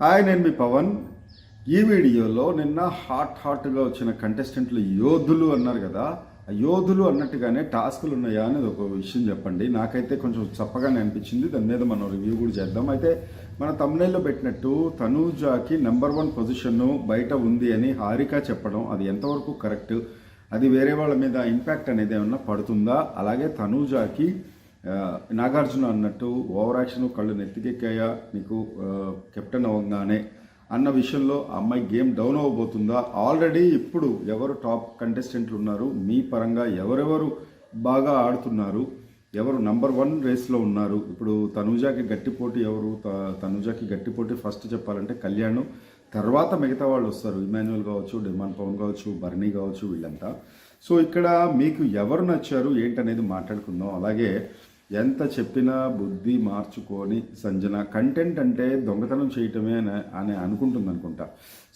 Hi నేను మీ పవన్. ఈ వీడియోలో నిన్న హాట్ హాట్గా వచ్చిన కంటెస్టెంట్లు యోధులు అన్నారు కదా. ఆ యోధులు అన్నట్టుగానే టాస్కులు ఉన్నాయా అనేది ఒక విషయం చెప్పండి. నాకైతే కొంచెం చప్పగానే అనిపించింది. దాని మీద మనం రివ్యూ కూడా చేద్దాం. అయితే మన తమిళలో పెట్టినట్టు తనూజాకి నెంబర్ వన్ పొజిషన్ బయట ఉంది అని హారిక చెప్పడం అది ఎంతవరకు కరెక్ట్ అది వేరే వాళ్ళ మీద ఇంపాక్ట్ అనేది ఏమన్నా పడుతుందా? అలాగే తనూజాకి నాగార్జున అన్నట్టు ఓవర్ యాక్షన్ కళ్ళు నెత్తికెక్కాయా? నీకు కెప్టెన్ అవ్వగానే అన్న విషయంలో అమ్మాయి గేమ్ డౌన్ అవ్వబోతుందా? ఆల్రెడీ ఇప్పుడు ఎవరు టాప్ కంటెస్టెంట్లు ఉన్నారు? మీ పరంగా ఎవరెవరు బాగా ఆడుతున్నారు? ఎవరు నంబర్ వన్ రేస్లో ఉన్నారు? ఇప్పుడు తనూజాకి గట్టి పోటీ ఎవరు? త- తనూజాకి గట్టి పోటీ ఫస్ట్ చెప్పాలంటే కళ్యాణ్. తర్వాత మిగతా వాళ్ళు వస్తారు. ఇమాన్యువల్ కావచ్చు డిమాన్ పవన్ కావచ్చు బర్నీ కావచ్చు వీళ్ళంతా. సో ఇక్కడ మీకు ఎవరు నచ్చారు? ఏంటనేది మాట్లాడుకుందాం. అలాగే ఎంత చెప్పినా బుద్ధి మార్చుకొని సంజన కంటెంట్ అంటే దొంగతనం చేయటమే అని అనుకుంటుంది అనుకుంటా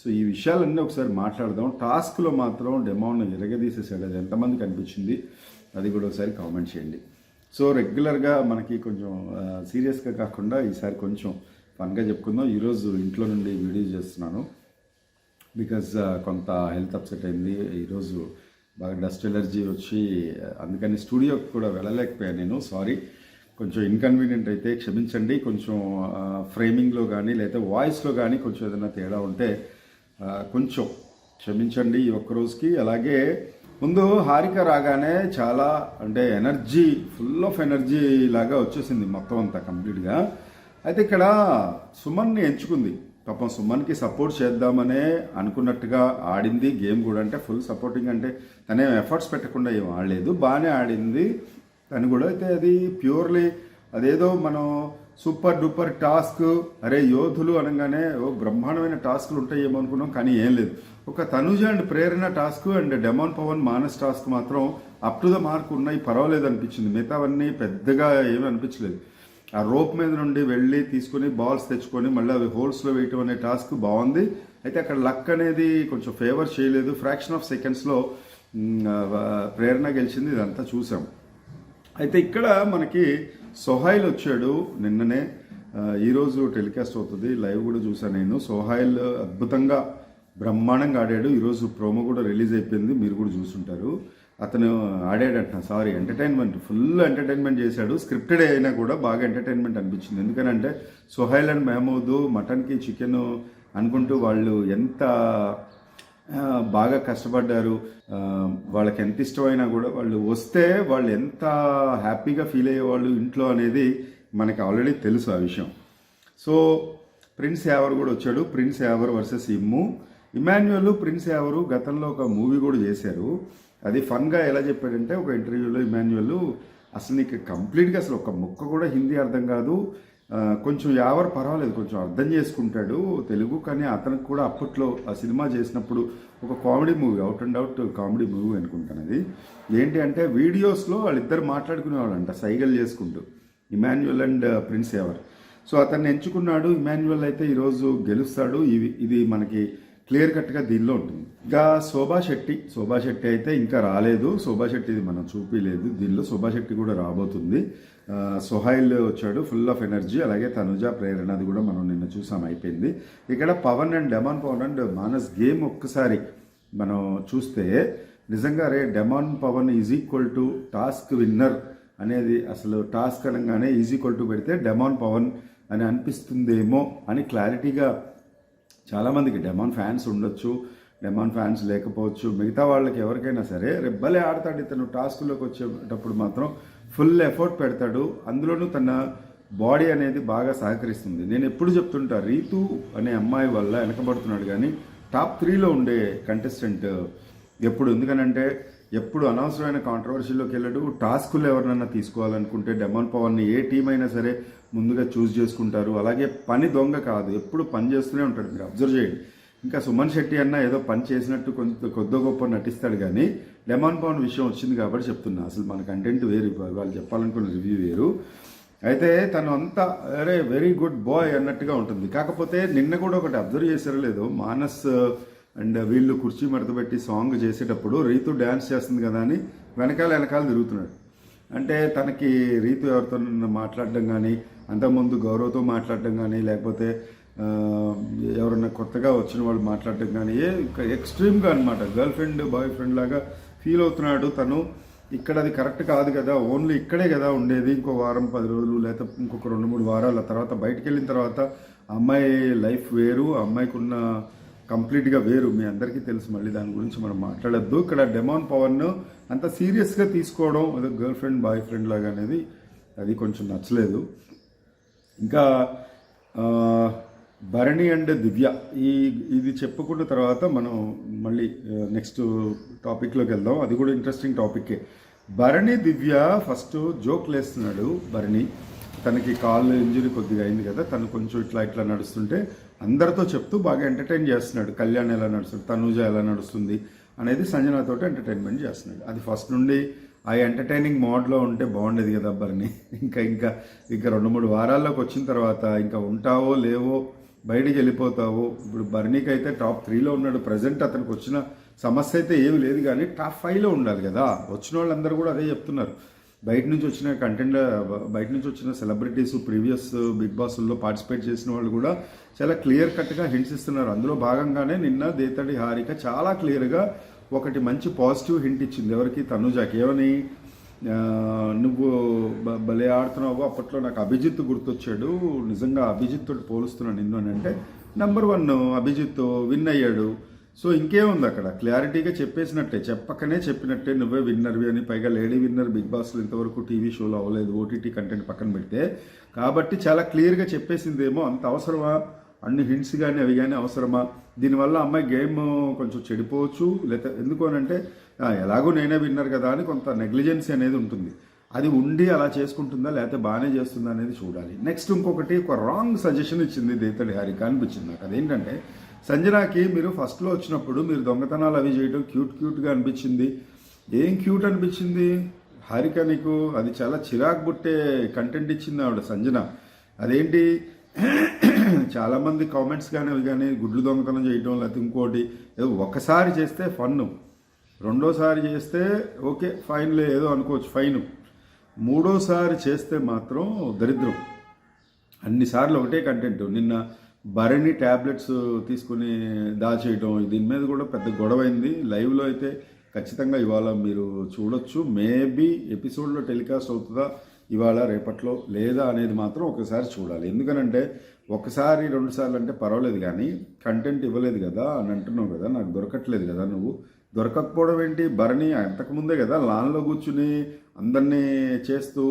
సో ఈ విషయాలన్నీ ఒకసారి మాట్లాడదాం. టాస్క్లో మాత్రం డెమౌన్ ఎరగదీసేసాడు అది ఎంతమందికి అనిపించింది? అది కూడా ఒకసారి కామెంట్ చేయండి. సో రెగ్యులర్గా మనకి కొంచెం సీరియస్గా కాకుండా ఈసారి కొంచెం ఫన్గా చెప్పుకుందాం. ఈరోజు ఇంట్లో నుండి వీడియో చేస్తున్నాను. బికాజ్ కొంత హెల్త్ అప్సెట్ అయింది. ఈరోజు బాగా డస్ట్ ఎలర్జీ వచ్చి అందుకని స్టూడియోకి కూడా వెళ్ళలేకపోయాను నేను సారీ. కొంచెం ఇన్కన్వీనియంట్ అయితే క్షమించండి కొంచెం ఫ్రేమింగ్లో కానీ లేకపోతే వాయిస్లో కానీ కొంచెం ఏదైనా తేడా ఉంటే కొంచెం క్షమించండి ఈ ఒక్క రోజుకి. అలాగే ముందు హారిక రాగానే చాలా అంటే ఎనర్జీ ఫుల్ ఆఫ్ ఎనర్జీ లాగా వచ్చేసింది మొత్తం అంతా కంప్లీట్గా. అయితే ఇక్కడ సుమన్ని ఎంచుకుంది. పాపం సుమన్కి సపోర్ట్ చేద్దామనే అనుకున్నట్టుగా ఆడింది. గేమ్ కూడా అంటే ఫుల్ సపోర్టింగ్ అంటే తనేం ఎఫర్ట్స్ పెట్టకుండా ఏం ఆడలేదు. బాగానే ఆడింది. తను కూడా అయితే అది ప్యూర్లీ అదేదో మనం సూపర్ డూపర్ టాస్క్ అరే యోధులు అనగానే ఓ బ్రహ్మాండమైన టాస్క్లు ఉంటాయేమో అనుకున్నాం కానీ ఏం లేదు. ఒక Tanuja and Prerana task and Demon Pavan Manas task మాత్రం అప్ టు ద మార్క్ ఉన్నాయి. పర్వాలేదు అనిపించింది. మిగతావన్నీ పెద్దగా ఏమీ అనిపించలేదు. ఆ రోప్ మీద నుండి వెళ్ళి తీసుకొని బాల్స్ తెచ్చుకొని మళ్ళీ అవి హోల్స్లో వేయటం అనే టాస్క్ బాగుంది. అయితే అక్కడ లక్ అనేది కొంచెం ఫేవర్ చేయలేదు. ఫ్రాక్షన్ ఆఫ్ సెకండ్స్లో ప్రేరణ గెలిచింది ఇదంతా చూసాం. అయితే ఇక్కడ మనకి సోహాయిల్ వచ్చాడు నిన్ననే. ఈరోజు టెలికాస్ట్ అవుతుంది. లైవ్ కూడా చూసాను నేను. సోహాయిల్ అద్భుతంగా బ్రహ్మాండంగా ఆడాడు. ఈరోజు ప్రోమో కూడా రిలీజ్ అయిపోయింది. మీరు కూడా చూసుంటారు. అతను ఆడాడంట సారీ ఎంటర్టైన్మెంట్ ఫుల్ ఎంటర్టైన్మెంట్ చేశాడు. స్క్రిప్టెడ్ అయినా కూడా బాగా ఎంటర్టైన్మెంట్ అనిపించింది. ఎందుకనంటే సొహైల్ అండ్ మహమూద్ మటన్కి చికెన్ అనుకుంటూ వాళ్ళు ఎంత బాగా కష్టపడ్డారు వాళ్ళకి ఎంత ఇష్టమైనా కూడా వాళ్ళు వస్తే వాళ్ళు ఎంత హ్యాపీగా ఫీల్ అయ్యేవాళ్ళు ఇంట్లో అనేది మనకి ఆల్రెడీ తెలుసు ఆ విషయం. సో ప్రిన్స్ యావర్ కూడా వచ్చాడు. Prince Yawar versus Immu Emmanuel prince Yawar గతంలో ఒక మూవీ కూడా చేశారు. అది ఫన్గా ఎలా చెప్పాడంటే ఒక ఇంటర్వ్యూలో ఇమాన్యువల్ అసలు నీకు కంప్లీట్గా అసలు ఒక ముక్క కూడా హిందీ అర్థం కాదు. కొంచెం యావర్ పర్వాలేదు కొంచెం అర్థం చేసుకుంటాడు తెలుగు. కానీ అతనికి కూడా అప్పట్లో ఆ సినిమా చేసినప్పుడు ఒక comedy movie out and out comedy movie అనుకుంటాను అది. ఏంటి అంటే వీడియోస్లో వాళ్ళిద్దరు మాట్లాడుకునేవాళ్ళంట సైగలు చేసుకుంటూ. Emmanuel and Prince Yawar. So అతన్ని ఎంచుకున్నాడు. ఇమాన్యువల్ అయితే ఈరోజు గెలుస్తాడు. ఇవి ఇది మనకి క్లియర్ కట్గా దీనిలో ఉంటుంది. ఇంకా శోభా శెట్టి శోభా శెట్టి అయితే ఇంకా రాలేదు. శోభా శెట్టిది మనం చూపించలేదు దీనిలో శోభా శెట్టి కూడా రాబోతుంది. ఆ, సోహైల్ వచ్చాడు ఫుల్ ఆఫ్ ఎనర్జీ అలాగే తనుజ ప్రేరణ అది కూడా మనం నిన్న చూసాం అయిపోయింది. ఇక్కడ Pavan and Demon Pavan and Manas game ఒక్కసారి మనం చూస్తే నిజంగా రే Demon Pavan is equal to task winner అనేది అసలు టాస్క్ అనగానే ఈజ్ ఈక్వల్ టు పెడితే డెమాన్ పవన్ అని అనిపిస్తుందేమో అని క్లారిటీగా చాలామందికి డెమాన్ ఫ్యాన్స్ ఉండొచ్చు డెమాన్ ఫ్యాన్స్ లేకపోవచ్చు మిగతా వాళ్ళకి ఎవరికైనా సరే రెబ్బలే ఆడతాడు ఇతను టాస్క్లోకి వచ్చేటప్పుడు మాత్రం ఫుల్ ఎఫర్ట్ పెడతాడు. అందులోనూ తన బాడీ అనేది బాగా సహకరిస్తుంది. నేను ఎప్పుడు చెప్తుంటా రీతు అనే అమ్మాయి వల్ల వెనకబడుతున్నాడు కానీ టాప్ త్రీలో ఉండే కంటెస్టెంట్ ఎప్పుడు? ఎందుకనంటే ఎప్పుడు అనవసరమైన కాంట్రవర్సీలోకి వెళ్ళడు. టాస్కులు ఎవరినైనా తీసుకోవాలనుకుంటే డెమాన్ పవన్ని ఏ టీం అయినా సరే ముందుగా చూస్ చేసుకుంటారు. అలాగే పని దొంగ కాదు ఎప్పుడు పని చేస్తూనే ఉంటాడు. మీరు అబ్జర్వ్ చేయండి. ఇంకా సుమన్ శెట్టి అన్న ఏదో పని చేసినట్టు కొంత కొద్ది గొప్ప నటిస్తాడు కానీ డెమాన్ పౌండ్ విషయం వచ్చింది కాబట్టి చెప్తున్నా. అసలు మన కంటెంట్ వేరు వాళ్ళు చెప్పాలనుకున్న రివ్యూ వేరు. అయితే తను అంతా అరే వెరీ గుడ్ బాయ్ అన్నట్టుగా ఉంటుంది. కాకపోతే నిన్న కూడా ఒకటి అబ్జర్వ్ చేశారో లేదో మానస్ అండ్ వీళ్ళు కుర్చీ మడతపెట్టి సాంగ్ చేసేటప్పుడు రీతు డ్యాన్స్ చేస్తుంది కదా అని వెనకాల వెనకాల తిరుగుతున్నాడు. అంటే తనకి రీతు ఎవరితో మాట్లాడడం కానీ అంతకుముందు గౌరవంతో మాట్లాడడం కానీ లేకపోతే ఎవరన్నా ఎవరైనా కొత్తగా వచ్చిన వాళ్ళు మాట్లాడటం కానీ ఏ ఎక్స్ట్రీమ్గా అనమాట గర్ల్ ఫ్రెండ్ బాయ్ ఫ్రెండ్ లాగా ఫీల్ అవుతున్నాడు తను. ఇక్కడ అది కరెక్ట్ కాదు కదా. ఓన్లీ ఇక్కడే కదా ఉండేది. ఇంకో వారం పది రోజులు లేకపోతే ఇంకొక రెండు మూడు వారాల తర్వాత బయటికి వెళ్ళిన తర్వాత అమ్మాయి లైఫ్ వేరు. అమ్మాయికి ఉన్న కంప్లీట్గా వేరు. మీ అందరికీ తెలుసు. మళ్ళీ దాని గురించి మనం మాట్లాడద్దు. ఇక్కడ డెమాన్ పవన్ను అంత సీరియస్గా తీసుకోవడం ఏదో గర్ల్ ఫ్రెండ్ బాయ్ ఫ్రెండ్ లాగా అనేది అది కొంచెం నచ్చలేదు. ఇంకా భరణి అండ్ దివ్య. ఈ ఇది చెప్పుకున్న తర్వాత మనం మళ్ళీ నెక్స్ట్ టాపిక్లోకి వెళ్దాం. అది కూడా ఇంట్రెస్టింగ్ టాపిక్కే భరణి దివ్య ఫస్ట్ జోక్ లేస్తున్నాడు భరణి. తనకి కాళ్ళు ఇంజురీ కొద్దిగా అయింది కదా తను కొంచెం ఇట్లా ఇట్లా నడుస్తుంటే అందరితో చెప్తూ బాగా ఎంటర్టైన్ చేస్తున్నాడు. కళ్యాణ్ ఎలా నడుస్తుంది తనూజ ఎలా నడుస్తుంది అనేది సంజనాతో ఎంటర్టైన్మెంట్ చేస్తున్నాడు. అది ఫస్ట్ నుండి ఆ ఎంటర్టైనింగ్ మోడ్లో ఉంటే బాగుండేది కదా అబ్బర్ని. ఇంకా ఇంకా ఇంకా రెండు మూడు వారాల్లోకి వచ్చిన తర్వాత ఇంకా ఉంటావో లేవో బయటికి వెళ్ళిపోతావు ఇప్పుడు బర్నీకి అయితే టాప్ త్రీలో ఉన్నాడు. ప్రజెంట్ అతనికి వచ్చిన సమస్య అయితే ఏమి లేదు కానీ టాప్ ఫైవ్లో ఉండాలి కదా. వచ్చిన వాళ్ళందరూ కూడా అదే చెప్తున్నారు. బయట నుంచి వచ్చిన కంటెంట్ బయట నుంచి వచ్చిన సెలబ్రిటీస్ ప్రీవియస్ బిగ్ బాస్లో పార్టిసిపేట్ చేసిన వాళ్ళు కూడా చాలా క్లియర్ కట్గా హింట్స్ ఇస్తున్నారు. అందులో భాగంగానే నిన్న దేతడి హారిక చాలా క్లియర్గా ఒకటి మంచి పాజిటివ్ హింట్ ఇచ్చింది. ఎవరికి? తనుజాకి. ఏమని? నువ్వు భలే ఆడుతున్నావు అప్పట్లో నాకు అభిజిత్ గుర్తొచ్చాడు. నిజంగా అభిజిత్ తోటి పోలుస్తున్నాను నిన్ను అని అంటే నెంబర్ వన్ అభిజిత్ విన్ అయ్యాడు. సో ఇంకేముంది అక్కడ? క్లారిటీగా చెప్పేసినట్టే. చెప్పకనే చెప్పినట్టే నువ్వే విన్నర్వి అని. పైగా లేడీ విన్నర్ బిగ్ బాస్లో ఇంతవరకు టీవీ షోలో అవ్వలేదు. ఓటీటీ కంటెంట్ పక్కన పెడితే. కాబట్టి చాలా క్లియర్గా చెప్పేసిందేమో. అంత అవసరమా? అన్ని హింట్స్ కానీ అవి కానీ అవసరమా? దీనివల్ల అమ్మాయి గేమ్ కొంచెం చెడిపోవచ్చు లేకపోతే ఎందుకు అని అంటే ఎలాగో నేనే విన్నారు కదా అని కొంత నెగ్లిజెన్సీ అనేది ఉంటుంది. అది ఉండి అలా చేసుకుంటుందా లేకపోతే బాగానే చేస్తుందా అనేది చూడాలి. నెక్స్ట్ ఇంకొకటి ఒక రాంగ్ సజెషన్ ఇచ్చింది దేతడి హారిక అనిపించింది నాకు. అదేంటంటే సంజనాకి మీరు ఫస్ట్లో వచ్చినప్పుడు మీరు దొంగతనాలు అవి చేయడం క్యూట్ క్యూట్గా అనిపించింది. ఏం క్యూట్ అనిపించింది? హారిక నీకు అది చాలా చిరాకు పుట్టే కంటెంట్ ఇచ్చింది ఆవిడ సంజన. అదేంటి? చాలామంది కామెంట్స్ కానీ అవి కానీ గుడ్లు దొంగతనం చేయటం లేకపోతే ఇంకోటి ఏదో ఒకసారి చేస్తే ఫన్ను. రెండోసారి చేస్తే ఓకే ఫైన్లే ఏదో అనుకోవచ్చు ఫైన్. మూడోసారి చేస్తే మాత్రం దరిద్రం. అన్నిసార్లు ఒకటే కంటెంట్ నిన్న భరణి ట్యాబ్లెట్స్ తీసుకుని దాచేయటం దీని మీద కూడా పెద్ద గొడవ అయింది. లైవ్లో అయితే ఖచ్చితంగా ఇవాళ మీరు చూడొచ్చు. మేబీ ఎపిసోడ్లో టెలికాస్ట్ అవుతుందా? ఇవాళ రేపట్లో లేదా అనేది మాత్రం ఒకసారి చూడాలి. ఎందుకనంటే ఒకసారి రెండు సార్లు అంటే పర్వాలేదు కానీ కంటెంట్ ఇవ్వలేదు కదా అని అంటున్నావు కదా నాకు దొరకట్లేదు కదా నువ్వు. దొరకకపోవడం ఏంటి? భరణి అంతకుముందే కదా లాన్లో కూర్చుని అందరినీ చేస్తూ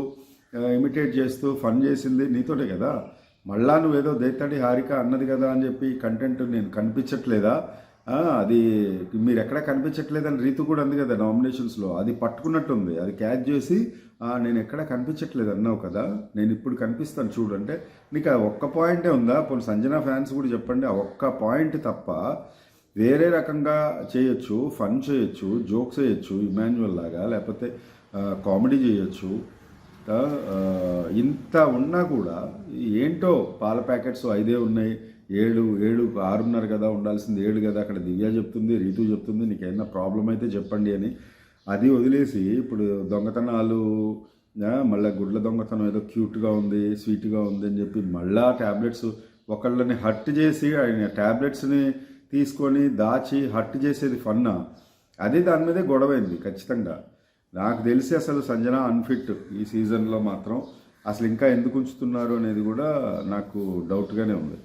ఇమిటేట్ చేస్తూ ఫన్ చేసింది నీతోటే కదా. మళ్ళా నువ్వేదో దేత్తడి హారిక అన్నది కదా అని చెప్పి కంటెంట్ నేను కనిపించట్లేదా? అది మీరు ఎక్కడ కనిపించట్లేదని రీతు కూడా ఉంది కదా నామినేషన్స్లో. అది పట్టుకున్నట్టుంది. అది క్యాచ్ చేసి నేను ఎక్కడ కనిపించట్లేదు అన్నావు కదా. నేను ఇప్పుడు కనిపిస్తాను చూడు. అంటే నీకు ఒక్క పాయింటే ఉందా? పోనీ సంజన ఫ్యాన్స్ కూడా చెప్పండి. ఒక్క పాయింట్ తప్ప వేరే రకంగా చేయొచ్చు ఫన్ చేయొచ్చు జోక్స్ చేయొచ్చు ఇమాన్యువల్ లాగా లేకపోతే కామెడీ చేయొచ్చు. ఇంత ఉన్నా కూడా ఏంటో పాల ప్యాకెట్స్ ఐదే ఉన్నాయి. ఏడు ఏడు ఆరున్నర కదా ఉండాల్సింది ఏడు కదా. అక్కడ దివ్య చెప్తుంది రీతు చెప్తుంది నీకు ఏమైనా ప్రాబ్లం అయితే చెప్పండి అని. అది వదిలేసి ఇప్పుడు దొంగతనాలు మళ్ళీ గుడ్ల దొంగతనం ఏదో క్యూట్గా ఉంది స్వీట్గా ఉంది అని చెప్పి మళ్ళా ట్యాబ్లెట్స్ ఒకళ్ళని హట్ చేసి ఆయన ట్యాబ్లెట్స్ని తీసుకొని దాచి హట్ చేసేది ఫన్నా. అది దాని మీదే గొడవైంది ఖచ్చితంగా. నాకు తెలిసి అసలు సంజన అన్ఫిట్ ఈ సీజన్లో మాత్రం. అసలు ఇంకా ఎందుకు ఉంచుతున్నారు అనేది కూడా నాకు డౌట్గానే ఉంది.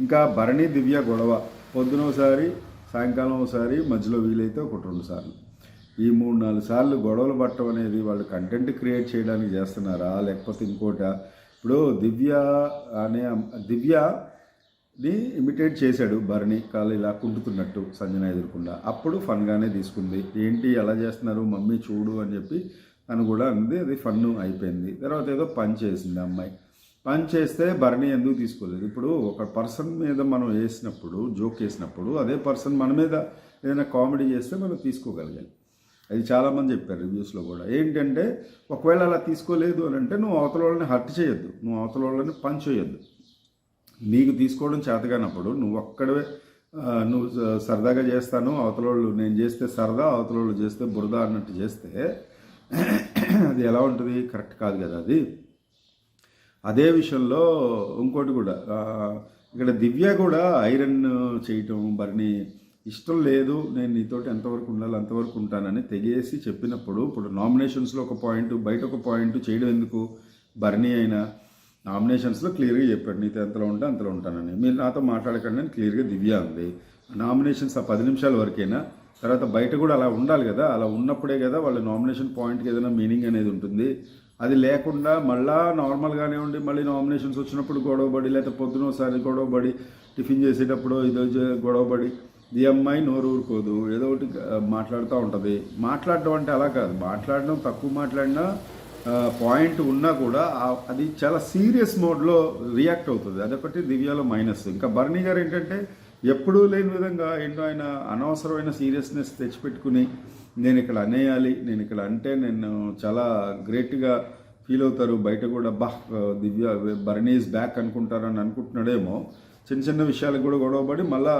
ఇంకా భరణి దివ్య గొడవ. పొద్దున ఒకసారి సాయంకాలం ఒకసారి మధ్యలో వీలైతే ఒకటి రెండు సార్లు. ఈ మూడు నాలుగు సార్లు గొడవలు పట్టడం అనేది వాళ్ళు కంటెంట్ క్రియేట్ చేయడానికి చేస్తున్నారా? లేకపోతే ఇంకోట? ఇప్పుడు దివ్య అనే దివ్యని ఇమిటేట్ చేశాడు భరణి కాళ్ళు ఇలా కుంటుతున్నట్టు సంజన ఎదురకుండా. అప్పుడు ఫన్గానే తీసుకుంది. ఏంటి ఎలా చేస్తున్నారు? మమ్మీ చూడు అని చెప్పి తను కూడా అంది. అది ఫన్ అయిపోయింది. తర్వాత ఏదో పని చేసింది అమ్మాయి. పని చేస్తే భరణి ఎందుకు తీసుకోలేదు? ఇప్పుడు ఒక పర్సన్ మీద మనం వేసినప్పుడు జోక్ వేసినప్పుడు అదే పర్సన్ మన మీద ఏదైనా కామెడీ చేస్తే మనం తీసుకోగలగాలి అది చాలామంది చెప్పారు రివ్యూస్లో కూడా. ఏంటంటే ఒకవేళ అలా తీసుకోలేదు అని అంటే నువ్వు అవతల వాళ్ళని హర్ట్ చేయొద్దు. నువ్వు అవతల వాళ్ళని పని చేయొద్దు. నీకు తీసుకోవడం చేతగానప్పుడు నువ్వు ఒక్కడవే నువ్వు స- సరదాగా చేస్తాను అవతల వాళ్ళు నేను చేస్తే సరదా అవతల వాళ్ళు చేస్తే బురద అన్నట్టు చేస్తే అది ఎలా ఉంటుంది? కరెక్ట్ కాదు కదా అది. అదే విషయంలో ఇంకోటి కూడా ఇక్కడ దివ్య కూడా ఐరన్ చేయటం బర్ని ఇష్టం లేదు నేను నీతోటి ఎంతవరకు ఉండాలి అంతవరకు ఉంటానని తెగేసి చెప్పినప్పుడు ఇప్పుడు నామినేషన్స్లో ఒక పాయింట్ బయట ఒక పాయింట్ చేయడం ఎందుకు? బర్నీ అయినా నామినేషన్స్లో క్లియర్గా చెప్పాడు నీతో ఎంతలో ఉంటే అంతలో ఉంటానని. మీరు నాతో మాట్లాడకండి అని క్లియర్గా దివ్య ఉంది. నామినేషన్స్ ఆ పది నిమిషాల వరకైనా తర్వాత బయట కూడా అలా ఉండాలి కదా అలా ఉన్నప్పుడే కదా వాళ్ళ నామినేషన్ పాయింట్కి ఏదైనా మీనింగ్ అనేది ఉంటుంది. అది లేకుండా మళ్ళా నార్మల్గానే ఉండి మళ్ళీ నామినేషన్స్ వచ్చినప్పుడు గొడవపడి లేకపోతే పొద్దున ఒకసారి గొడవపడి టిఫిన్ చేసేటప్పుడు ఇదో చే- ది ఈ అమ్మాయి నోరు ఊరుకోదు. ఏదో ఒకటి మాట్లాడుతూ ఉంటుంది. మాట్లాడడం అంటే అలా కాదు. మాట్లాడడం తక్కువ మాట్లాడినా పాయింట్ ఉన్నా కూడా అది చాలా సీరియస్ మోడ్లో రియాక్ట్ అవుతుంది. అదొకటి దివ్యాలో మైనస్. ఇంకా బర్నీ గారు ఏంటంటే ఎప్పుడూ లేని విధంగా ఏంటో ఆయన అనవసరమైన సీరియస్నెస్ తెచ్చిపెట్టుకుని నేను ఇక్కడ అనేయాలి నేను ఇక్కడ అంటే నేను చాలా గ్రేట్గా ఫీల్ అవుతారు. బయట కూడా బా దివ్య బర్నీ ఈజ్ బ్యాక్ అనుకుంటారని అనుకుంటున్నాడేమో. చిన్న చిన్న విషయాలకు కూడా గొడవపడి మళ్ళీ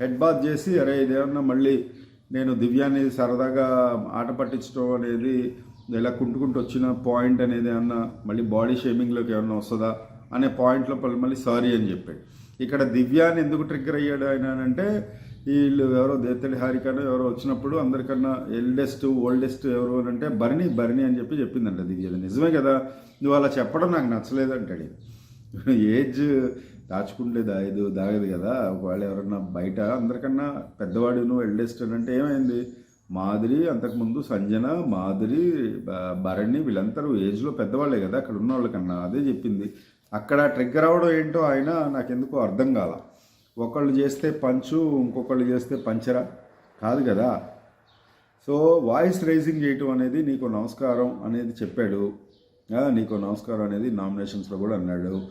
హెడ్ బాత్ చేసి అరే ఇదేమన్నా మళ్ళీ నేను దివ్యాన్ని సరదాగా ఆట పట్టించడం అనేది ఇలా కుంటుకుంటూ వచ్చిన పాయింట్ అనేది ఏమన్నా మళ్ళీ బాడీ షేమింగ్లోకి ఏమన్నా వస్తుందా? అనే పాయింట్లో పలు- మళ్ళీ సారీ అని చెప్పాడు. ఇక్కడ దివ్యాన్ని ఎందుకు ట్రిగ్గర్ అయ్యాడు ఆయన అంటే వీళ్ళు ఎవరో దేత్తడి హారికనో ఎవరో వచ్చినప్పుడు అందరికన్నా ఎల్డెస్ట్ ఓల్డెస్ట్ ఎవరు అని అంటే భరణి భరణి అని చెప్పి చెప్పిందంట దివ్య. నిజమే కదా? నువ్వు అలా చెప్పడం నాకు నచ్చలేదు అంటాడు. ఏజ్ దాచుకుంటే దాయదు దాగదు కదా ఒకవేళ ఎవరన్నా బయట అందరికన్నా పెద్దవాడు నువ్వు ఎల్డెస్ట్ అని అంటే ఏమైంది? మాదిరి అంతకుముందు సంజన మాదిరి భరణి వీళ్ళందరూ ఏజ్లో పెద్దవాళ్ళే కదా అక్కడ ఉన్న వాళ్ళకన్నా అదే చెప్పింది. అక్కడ ట్రిగ్గర్ అవడం ఏంటో ఆయన నాకెందుకో అర్థం కాల. ఒకళ్ళు చేస్తే పంచు ఇంకొకళ్ళు చేస్తే పంచరా? కాదు కదా. సో వాయిస్ రైజింగ్ చేయటం అనేది నీకు నమస్కారం అనేది చెప్పాడు. నీకు నమస్కారం అనేది నామినేషన్స్లో కూడా అన్నాడు.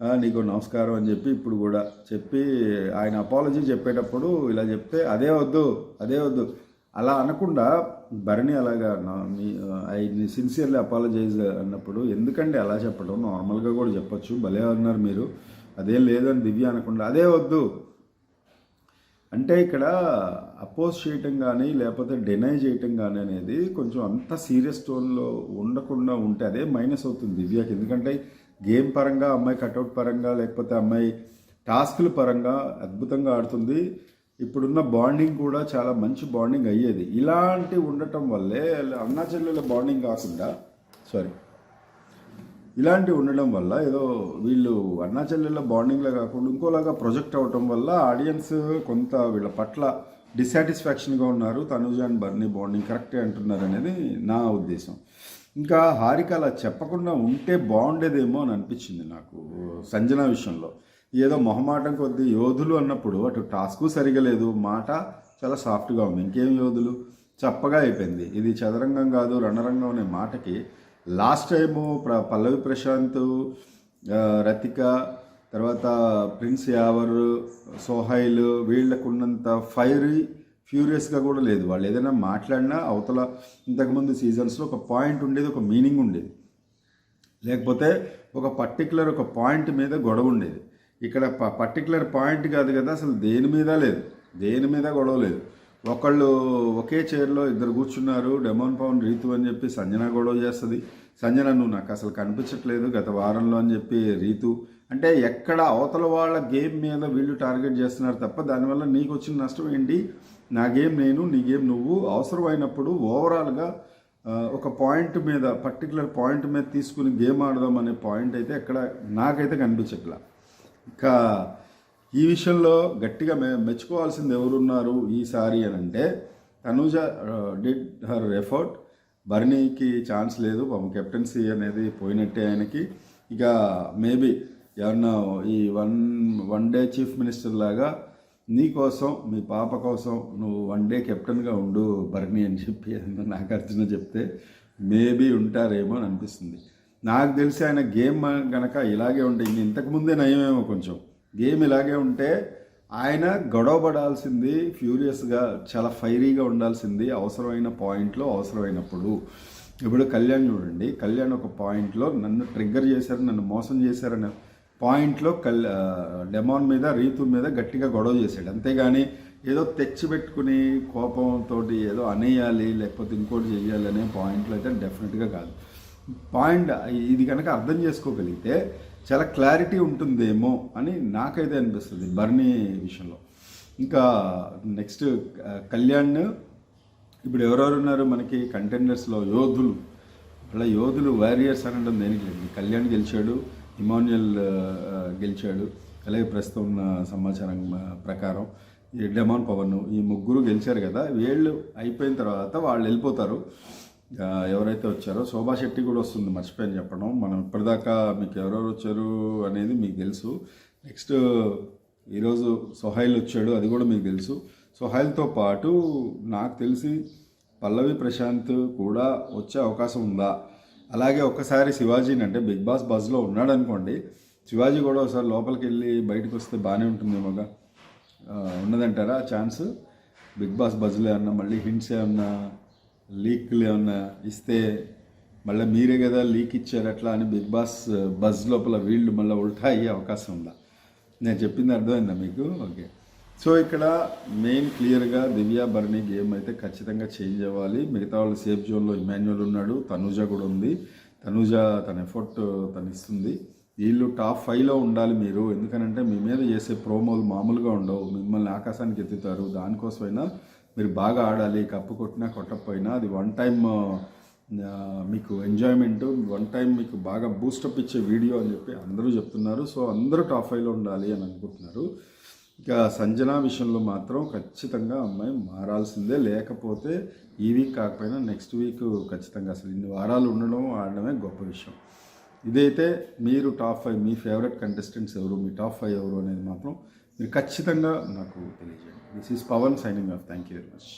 నీకు నమస్కారం అని చెప్పి ఇప్పుడు కూడా చెప్పి ఆయన అపాలజీ చెప్పేటప్పుడు ఇలా చెప్తే అదే వద్దు అదే వద్దు. అలా అనకుండా భరణి అలాగా నా మీ ఐ సిన్సియర్లీ అపాలజైజ్ అన్నప్పుడు ఎందుకండి అలా చెప్పడం? నార్మల్గా కూడా చెప్పచ్చు భలే అన్నారు మీరు. అదేం లేదని దివ్య అనకుండా అదే వద్దు. అంటే ఇక్కడ అపోజ్ చేయటం కానీ లేకపోతే డినై చేయటం కానీ అనేది కొంచెం అంత సీరియస్ టోన్లో ఉండకుండా ఉంటే అదే మైనస్ అవుతుంది దివ్యకి. ఎందుకంటే గేమ్ పరంగా అమ్మాయి కటౌట్ పరంగా లేకపోతే అమ్మాయి టాస్క్ల పరంగా అద్భుతంగా ఆడుతుంది. ఇప్పుడున్న బాండింగ్ కూడా చాలా మంచి బాండింగ్ అయ్యేది. ఇలాంటి ఉండటం వల్లే అన్నా చెల్లెల బాండింగ్ కాకుండా సారీ ఇలాంటివి ఉండడం వల్ల ఏదో వీళ్ళు అన్నా చెల్లెళ్ళ బాండింగ్లో కాకుండా ఇంకోలాగా ప్రొజెక్ట్ అవటం వల్ల ఆడియన్స్ కొంత వీళ్ళ పట్ల డిసాటిస్ఫాక్షన్గా ఉన్నారు. తనుజ అండ్ బర్నీ బాండింగ్ కరెక్టే అంటున్నారు అనేది నా ఉద్దేశం. ఇంకా హారిక అలా చెప్పకుండా ఉంటే బాగుండేదేమో అని అనిపించింది నాకు సంజన విషయంలో. ఏదో మొహమాటం కొద్ది యోధులు అన్నప్పుడు అటు టాస్క్ సరిగా లేదు మాట చాలా సాఫ్ట్గా ఉంది. ఇంకేం యోధులు? చప్పగా అయిపోయింది. ఇది చదరంగం కాదు రణరంగం అనే మాటకి లాస్ట్ టైము ప్ర పల్లవి ప్రశాంత్ రతిక తర్వాత ప్రిన్స్ యావర్ సోహైల్ వీళ్ళకున్నంత ఫైరీ ఫ్యూరియస్గా కూడా లేదు. వాళ్ళు ఏదైనా మాట్లాడినా అవతల ఇంతకుముందు సీజన్స్లో ఒక పాయింట్ ఉండేది ఒక మీనింగ్ ఉండేది. లేకపోతే ఒక పర్టికులర్ ఒక పాయింట్ మీద గొడవ ఉండేది. ఇక్కడ ప పర్టికులర్ పాయింట్ కాదు కదా అసలు దేని మీద లేదు. దేని మీద గొడవ లేదు. ఒకళ్ళు ఒకే చైర్లో ఇద్దరు కూర్చున్నారు డెమోన్ పవన్ రీతు అని చెప్పి సంజన గొడవ చేస్తుంది. సంజన నువ్వు నాకు అసలు కనిపించట్లేదు గత వారంలో అని చెప్పి రీతు. అంటే ఎక్కడ అవతల వాళ్ళ గేమ్ మీద వీళ్ళు టార్గెట్ చేస్తున్నారు తప్ప దానివల్ల నీకు వచ్చిన నష్టం ఏంటి? నా గేమ్ నేను నీ గేమ్ నువ్వు అవసరమైనప్పుడు ఓవరాల్గా ఒక పాయింట్ మీద పర్టికులర్ పాయింట్ మీద తీసుకుని గేమ్ ఆడదాం అనే పాయింట్ అయితే ఎక్కడ నాకైతే కనిపించట్లా. ఇంకా ఈ విషయంలో గట్టిగా మె మెచ్చుకోవాల్సింది ఎవరున్నారు ఈసారి అని అంటే తనూజ డిడ్ హర్ ఎఫర్ట్ బర్నీకి ఛాన్స్ లేదు పాపం కెప్టెన్సీ అనేది పోయినట్టే ఆయనకి. ఇక మేబీ ఎవరన్నా ఈ one one day chief minister లాగా నీ కోసం మీ పాప కోసం నువ్వు వన్ డే కెప్టెన్గా ఉండు బర్ణి అని చెప్పి నాగార్జున చెప్తే మేబీ ఉంటారేమో అని అనిపిస్తుంది. నాకు తెలిసి ఆయన గేమ్ గనక ఇలాగే ఉంటే ఇంతకుముందే నయమేమో కొంచెం. గేమ్ ఇలాగే ఉంటే ఆయన గొడవపడాల్సింది ఫ్యూరియస్గా చాలా ఫైరీగా ఉండాల్సింది అవసరమైన పాయింట్లో అవసరమైనప్పుడు. ఇప్పుడు కళ్యాణ్ చూడండి కళ్యాణ్ ఒక పాయింట్లో నన్ను ట్రిగ్గర్ చేశారు నన్ను మోసం చేశారని పాయింట్లో కల్ ఆ, డెమాన్ మీద రీతు మీద గట్టిగా గొడవ చేశాడు. అంతేగాని ఏదో తెచ్చిపెట్టుకుని కోపంతో ఏదో అనేయాలి లేకపోతే ఇంకోటి చేయాలి అనే పాయింట్లో అయితే డెఫినెట్గా కాదు. పాయింట్ ఇది కనుక అర్థం చేసుకోగలిగితే చాలా క్లారిటీ ఉంటుందేమో అని నాకైతే అనిపిస్తుంది బర్నీ విషయంలో. ఇంకా నెక్స్ట్ కళ్యాణ్ ఇప్పుడు ఎవరెవరు ఉన్నారు మనకి కంటెండర్స్లో? యోధులు. అలా యోధులు వారియర్స్ అనడం దేనికి లేదు. కళ్యాణ్ గెలిచాడు ఇమాన్యుయల్ గెలిచాడు. అలాగే ప్రస్తుతం ఉన్న సమాచారం ప్రకారం ఈ డెమాన్ పవన్ ఈ ముగ్గురు గెలిచారు కదా. వీళ్ళు అయిపోయిన తర్వాత వాళ్ళు వెళ్ళిపోతారు. ఎవరైతే వచ్చారో శోభా శెట్టి కూడా వస్తుంది మర్చిపోయాను చెప్పడం. మనం ఇప్పటిదాకా మీకు ఎవరెవరు వచ్చారు అనేది మీకు తెలుసు. నెక్స్ట్ ఈరోజు సొహైల్ వచ్చాడు అది కూడా మీకు తెలుసు. సొహైల్తో పాటు నాకు తెలిసి పల్లవి ప్రశాంత్ కూడా వచ్చే అవకాశం ఉందా? అలాగే ఒక్కసారి శివాజీని అంటే బిగ్ బాస్ బజ్లో ఉన్నాడు అనుకోండి శివాజీ కూడా ఒకసారి లోపలికి వెళ్ళి బయటకు వస్తే బాగానే ఉంటుందేమోగా? ఉన్నదంటారా ఛాన్స్? బిగ్ బాస్ బజ్లో ఏమన్నా మళ్ళీ హింట్స్ ఏమన్నా లీక్లు ఏమన్నా ఇస్తే మళ్ళీ మీరే కదా లీక్ ఇచ్చారు అట్లా అని బిగ్ బాస్ బజ్ లోపల వీళ్ళు మళ్ళీ ఉల్టా అయ్యే అవకాశం ఉందా? నేను చెప్పింది అర్థమైందా మీకు? ఓకే. సో ఇక్కడ మెయిన్ క్లియర్గా దివ్య బర్నీ గేమ్ అయితే ఖచ్చితంగా చేంజ్ అవ్వాలి. మిగతా వాళ్ళు సేఫ్ జోన్లో ఇమాన్యువల్ ఉన్నాడు తనూజ కూడా ఉంది. తనుజ తన ఎఫర్ట్ తను ఇస్తుంది. వీళ్ళు టాప్ ఫైవ్లో ఉండాలి మీరు. ఎందుకనంటే మీ మీద చేసే ప్రోమోలు మామూలుగా ఉండవు. మిమ్మల్ని ఆకాశానికి ఎత్తుతారు. దానికోసమైనా మీరు బాగా ఆడాలి. కప్పు కొట్టినా కొట్టకపోయినా అది వన్ టైం మీకు ఎంజాయ్మెంట్ వన్ టైం మీకు బాగా బూస్టప్ ఇచ్చే వీడియో అని చెప్పి అందరూ చెప్తున్నారు. సో అందరూ టాప్ ఫైవ్లో ఉండాలి అని అనుకుంటున్నారు. ఇక సంజన విషయంలో మాత్రం ఖచ్చితంగా అమ్మాయి మారాల్సిందే. లేకపోతే ఈ వీక్ కాకపోయినా నెక్స్ట్ వీక్ ఖచ్చితంగా అసలు ఇన్ని వారాలు ఉండడం ఆడడమే గొప్ప విషయం. ఇదైతే మీరు టాప్ ఫైవ్ మీ ఫేవరెట్ కంటెస్టెంట్స్ ఎవరు? మీ టాప్ ఫైవ్ ఎవరు అనేది మాత్రం మీరు ఖచ్చితంగా నాకు తెలియజేయండి. This is Pavan signing off thank you very much